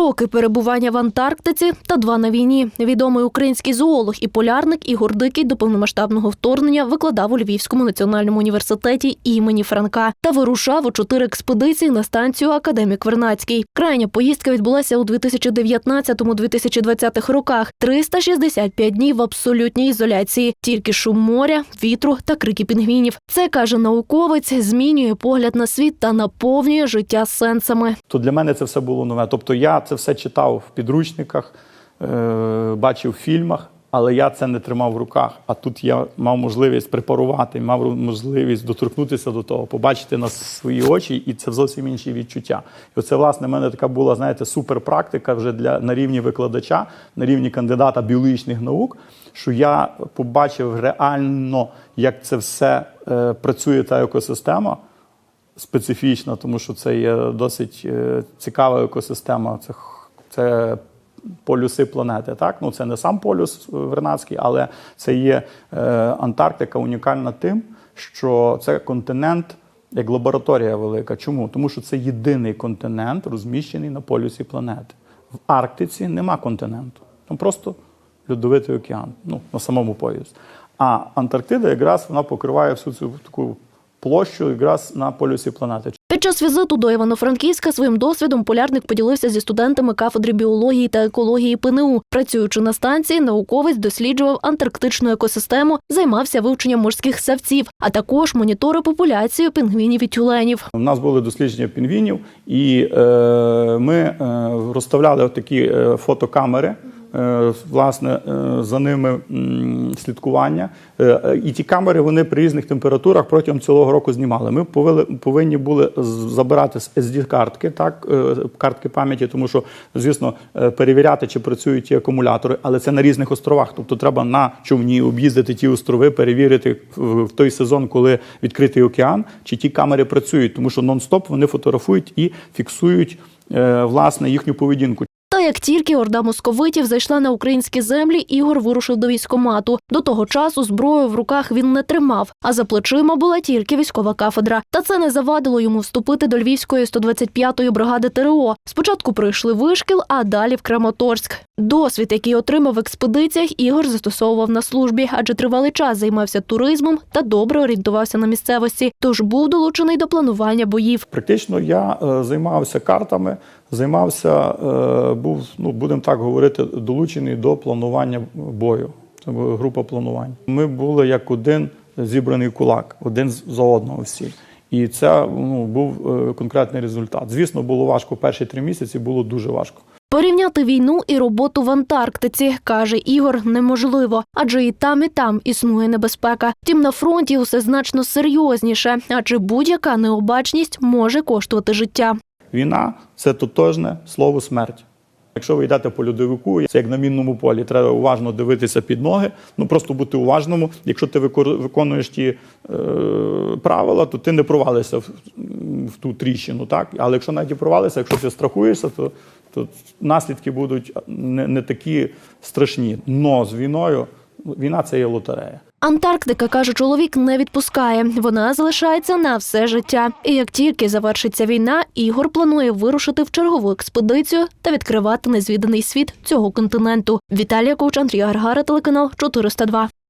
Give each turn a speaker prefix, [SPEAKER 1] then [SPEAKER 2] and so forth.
[SPEAKER 1] роки перебування в Антарктиці та два на війні. Відомий український зоолог і полярник Ігор Дикий до повномасштабного вторгнення викладав у Львівському національному університеті імені Франка та вирушав у чотири експедиції на станцію Академік Вернацький. Крайня поїздка відбулася у 2019-2020 роках. 365 днів в абсолютній ізоляції, тільки шум моря, вітру та крики пінгвінів. Це каже науковець, змінює погляд на світ та наповнює життя сенсами.
[SPEAKER 2] то для мене це все було нове. Тобто я це все читав в підручниках, е, бачив в фільмах, але я це не тримав в руках. А тут я мав можливість препарувати, мав можливість доторкнутися до того, побачити на свої очі, і це зовсім інші відчуття. І оце, власне, в мене така була, знаєте, суперпрактика вже для на рівні викладача, на рівні кандидата біологічних наук, що я побачив реально, як це все е, працює та екосистема специфічна, тому що це є досить е, цікава екосистема. Це, це полюси планети. Так? Ну, це не сам полюс е, Вернадський, але це є е, Антарктика унікальна тим, що це континент. Як лабораторія велика. Чому? Тому що це єдиний континент, розміщений на полюсі планети. В Арктиці нема континенту. Там просто льодовитий океан, ну, на самому поясі. А Антарктида якраз вона покриває всю цю таку площу якраз на полюсі планети.
[SPEAKER 1] Під час візиту до Івано-Франківська своїм досвідом полярник поділився зі студентами кафедри біології та екології ПНУ. Працюючи на станції, науковець досліджував антарктичну екосистему, займався вивченням морських савців, а також моніторив популяцію пінгвінів і тюленів.
[SPEAKER 2] У нас були дослідження пінгвінів, і е, ми е, розставляли такі е, фотокамери. Е, Власне, е, за ними слідкування. Е, І ті камери вони при різних температурах протягом цілого року знімали. Ми повинні були забирати з SD-картки, так, е, картки пам'яті, тому що, звісно, перевіряти, чи працюють ті акумулятори, але це на різних островах. Тобто треба на човні об'їздити ті острови, перевірити в той сезон, коли відкритий океан, чи ті камери працюють, тому що нон-стоп вони фотографують і фіксують власне їхню поведінку.
[SPEAKER 1] Як тільки орда московитів зайшла на українські землі, Ігор вирушив до військомату. До того часу зброю в руках він не тримав, а за плечима була тільки військова кафедра. Та це не завадило йому вступити до Львівської 125-ї бригади ТРО. Спочатку пройшли вишкіл, а далі в Краматорськ. Досвід, який отримав в експедиціях, Ігор застосовував на службі, адже тривалий час займався туризмом та добре орієнтувався на місцевості. Тож був долучений до планування боїв.
[SPEAKER 2] Практично я е, займався картами, займався, е, був, ну будемо так говорити, долучений до планування бою. Це була група планування. Ми були як один зібраний кулак, один за одного всі. І це ну, був е, конкретний результат. Звісно, було важко. Перші три місяці було дуже важко.
[SPEAKER 1] Порівняти війну і роботу в Антарктиці, каже Ігор, неможливо, адже і там, і там існує небезпека. Втім, на фронті усе значно серйозніше, адже будь-яка необачність може коштувати життя.
[SPEAKER 2] Війна це тотожне слово смерть. Якщо ви йдете по льодовику, це як на мінному полі. Треба уважно дивитися під ноги, ну просто бути уважному. Якщо ти виконуєш ті е, правила, то ти не провалишся в, в ту тріщину. Так? Але якщо навіть і провалишся, якщо ти страхуєшся, то, то наслідки будуть не, не такі страшні. Но з війною війна це є лотерея.
[SPEAKER 1] Антарктика, каже чоловік, не відпускає. Вона залишається на все життя. І як тільки завершиться війна, Ігор планує вирушити в чергову експедицію та відкривати незвіданий світ цього континенту. Віталія Ковч, Андрій Гаргара, телеканал 402.